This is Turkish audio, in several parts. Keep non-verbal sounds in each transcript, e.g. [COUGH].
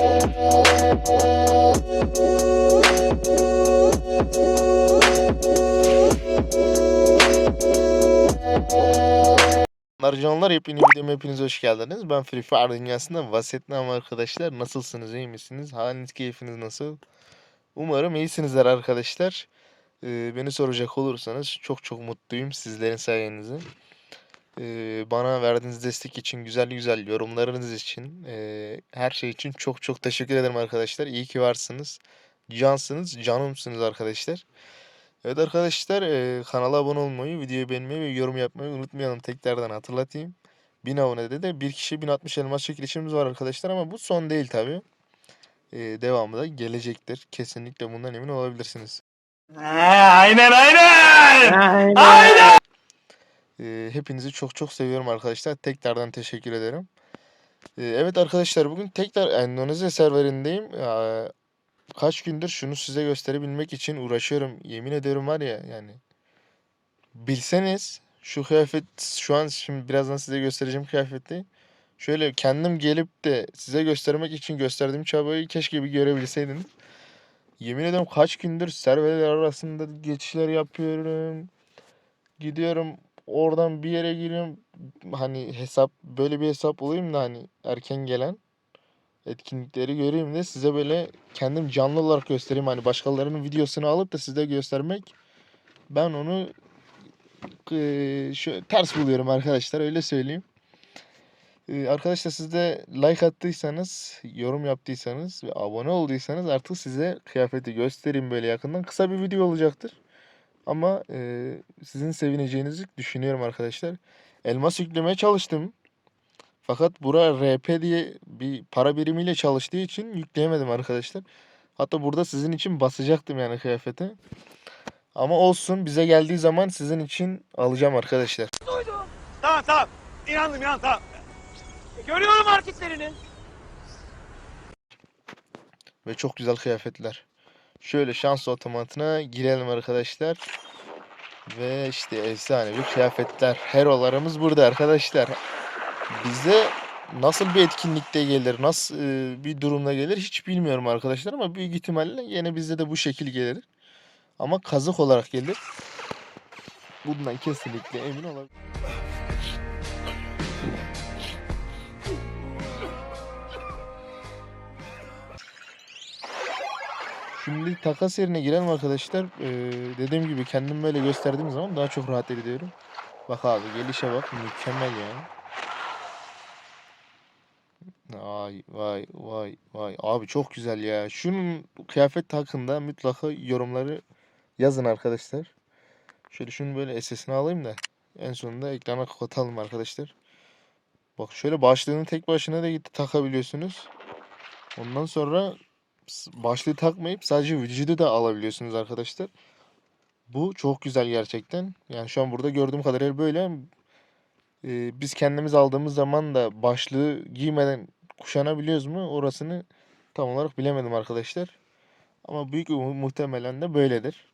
Narcanlar hepiniz videoma hepiniz hoş geldiniz. Ben Free Fire dünyasında Vasetnam arkadaşlar. Nasılsınız, iyi misiniz? Haliniz, keyfiniz nasıl? Umarım iyisinizler arkadaşlar. Ee, beni soracak olursanız çok çok mutluyum sizlerin sayenizde. Bana verdiğiniz destek için, güzel güzel yorumlarınız için, her şey için çok çok teşekkür ederim arkadaşlar. İyi ki varsınız. Cansınız, canımsınız arkadaşlar. Evet arkadaşlar kanala abone olmayı, videoyu beğenmeyi ve yorum yapmayı unutmayalım. Tekrardan hatırlatayım. 1000 abonede de bir kişi 1060 elmas çekilişimiz var arkadaşlar ama bu son değil tabi. devamı da gelecektir. Kesinlikle bundan emin olabilirsiniz. aynen aynen. Hepinizi çok çok seviyorum arkadaşlar. Tekrardan teşekkür ederim. Evet arkadaşlar bugün tekrar Endonezya serverindeyim. Kaç gündür şunu size gösterebilmek için uğraşıyorum. Yemin ederim var ya yani. Bilseniz şu kıyafet şu an şimdi birazdan size göstereceğim kıyafeti. Şöyle kendim gelip de size göstermek için gösterdiğim çabayı keşke bir görebilseydiniz. Yemin ederim kaç gündür serverler arasında geçişler yapıyorum. Gidiyorum oradan bir yere giriyorum. Hani hesap böyle bir hesap olayım da hani erken gelen etkinlikleri göreyim de size böyle kendim canlı olarak göstereyim. Hani başkalarının videosunu alıp da size göstermek ben onu eee, şu ters buluyorum arkadaşlar öyle söyleyeyim. Eee, arkadaşlar siz de like attıysanız, yorum yaptıysanız ve abone olduysanız artık size kıyafeti göstereyim böyle yakından. Kısa bir video olacaktır. Ama eee, sizin sevineceğinizi düşünüyorum arkadaşlar. Elmas yüklemeye çalıştım. Fakat bura RP diye bir para birimiyle çalıştığı için yükleyemedim arkadaşlar. Hatta burada sizin için basacaktım yani kıyafeti. Ama olsun bize geldiği zaman sizin için alacağım arkadaşlar. Tamam tamam. İnandım inandım tamam. Görüyorum hareketlerini. Ve çok güzel kıyafetler. Şöyle şans otomatına girelim arkadaşlar. Ve işte efsanevi kıyafetler. Herolarımız burada arkadaşlar. Bize nasıl bir etkinlikte gelir, nasıl e, bir durumda gelir hiç bilmiyorum arkadaşlar ama büyük ihtimalle yine bizde de bu şekil gelir. Ama kazık olarak gelir. Bundan kesinlikle emin olabilirim. Şimdi takas yerine girelim arkadaşlar. Ee, dediğim gibi kendim böyle gösterdiğim zaman daha çok rahat ediyorum. Bak abi gelişe bak mükemmel ya. Ay vay vay vay abi çok güzel ya. Şunun kıyafet hakkında mutlaka yorumları yazın arkadaşlar. Şöyle şunu böyle SS'ini alayım da en sonunda ekrana kapatalım arkadaşlar. Bak şöyle başlığını tek başına da gitti takabiliyorsunuz. Ondan sonra başlığı takmayıp sadece vücudu da alabiliyorsunuz arkadaşlar. Bu çok güzel gerçekten. Yani şu an burada gördüğüm kadarıyla böyle. Ee, biz kendimiz aldığımız zaman da başlığı giymeden kuşanabiliyoruz mu? Orasını tam olarak bilemedim arkadaşlar. Ama büyük mu- muhtemelen de böyledir.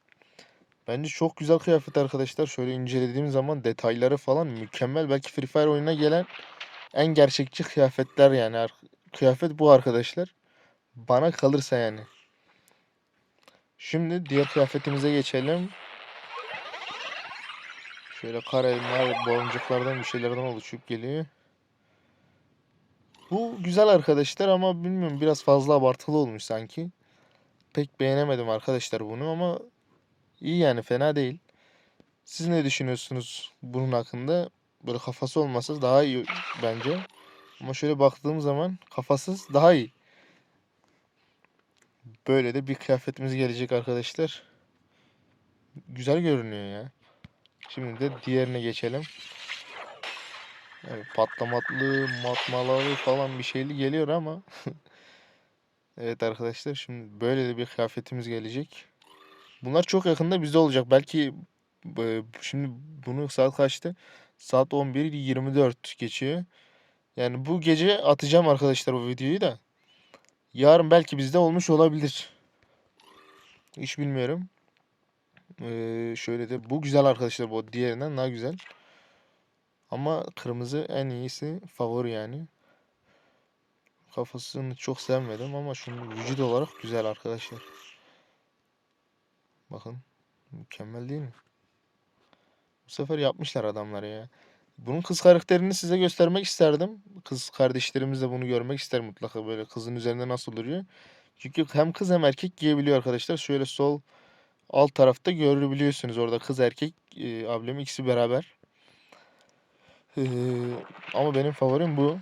Bence çok güzel kıyafet arkadaşlar. Şöyle incelediğim zaman detayları falan mükemmel. Belki Free Fire oyununa gelen en gerçekçi kıyafetler yani. Kıyafet bu arkadaşlar. Bana kalırsa yani. Şimdi diğer kıyafetimize geçelim. Şöyle kara elma boncuklardan bir şeylerden oluşup geliyor. Bu güzel arkadaşlar ama bilmiyorum biraz fazla abartılı olmuş sanki. Pek beğenemedim arkadaşlar bunu ama iyi yani fena değil. Siz ne düşünüyorsunuz bunun hakkında? Böyle kafası olmasa daha iyi bence. Ama şöyle baktığım zaman kafasız daha iyi. Böyle de bir kıyafetimiz gelecek arkadaşlar. Güzel görünüyor ya. Şimdi de diğerine geçelim. Evet, patlamatlı, matmaları falan bir şeyli geliyor ama [LAUGHS] Evet arkadaşlar şimdi böyle de bir kıyafetimiz gelecek. Bunlar çok yakında bizde olacak. Belki e, şimdi bunu saat kaçtı? Saat 11.24 geçiyor. Yani bu gece atacağım arkadaşlar bu videoyu da. Yarın belki bizde olmuş olabilir. Hiç bilmiyorum. Ee, şöyle de bu güzel arkadaşlar bu diğerinden daha güzel. Ama kırmızı en iyisi favori yani. kafasını çok sevmedim ama şunu vücut olarak güzel arkadaşlar. Bakın mükemmel değil mi? Bu sefer yapmışlar adamlar ya. Bunun kız karakterini size göstermek isterdim. Kız kardeşlerimiz de bunu görmek ister mutlaka böyle kızın üzerinde nasıl duruyor. Çünkü hem kız hem erkek giyebiliyor arkadaşlar. Şöyle sol alt tarafta görebiliyorsunuz orada kız erkek e, ablemi ikisi beraber. Ee, ama benim favorim bu.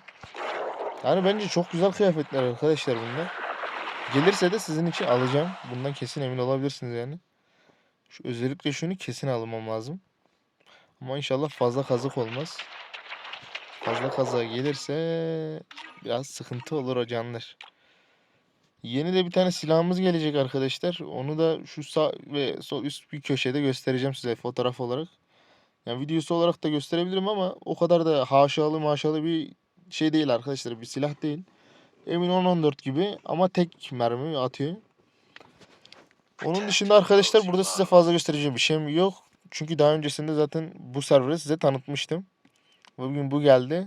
Yani bence çok güzel kıyafetler arkadaşlar bunlar. Gelirse de sizin için alacağım. Bundan kesin emin olabilirsiniz yani. Şu, özellikle şunu kesin almam lazım. Ama inşallah fazla kazık olmaz. Fazla kaza gelirse biraz sıkıntı olur o canlar. Yeni de bir tane silahımız gelecek arkadaşlar. Onu da şu sağ ve sol üst bir köşede göstereceğim size fotoğraf olarak. Yani videosu olarak da gösterebilirim ama o kadar da haşalı maşalı bir şey değil arkadaşlar. Bir silah değil. Emin 10-14 gibi ama tek mermi atıyor. Onun dışında arkadaşlar burada size fazla göstereceğim bir şeyim yok. Çünkü daha öncesinde zaten bu serveri size tanıtmıştım. Bugün bu geldi.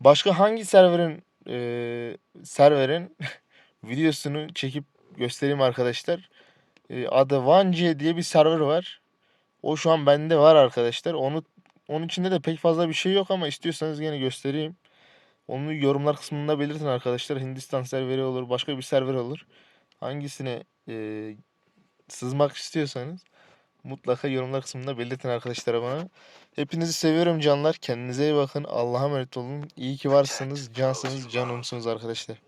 Başka hangi serverin eee serverin [LAUGHS] videosunu çekip göstereyim arkadaşlar. Eee, adı Vance diye bir server var. O şu an bende var arkadaşlar. Onu onun içinde de pek fazla bir şey yok ama istiyorsanız yine göstereyim. Onu yorumlar kısmında belirtin arkadaşlar. Hindistan serveri olur, başka bir server olur. Hangisine eee, sızmak istiyorsanız mutlaka yorumlar kısmında belirtin arkadaşlar bana. Hepinizi seviyorum canlar. Kendinize iyi bakın. Allah'a emanet olun. İyi ki varsınız. Cansınız, canımsınız arkadaşlar.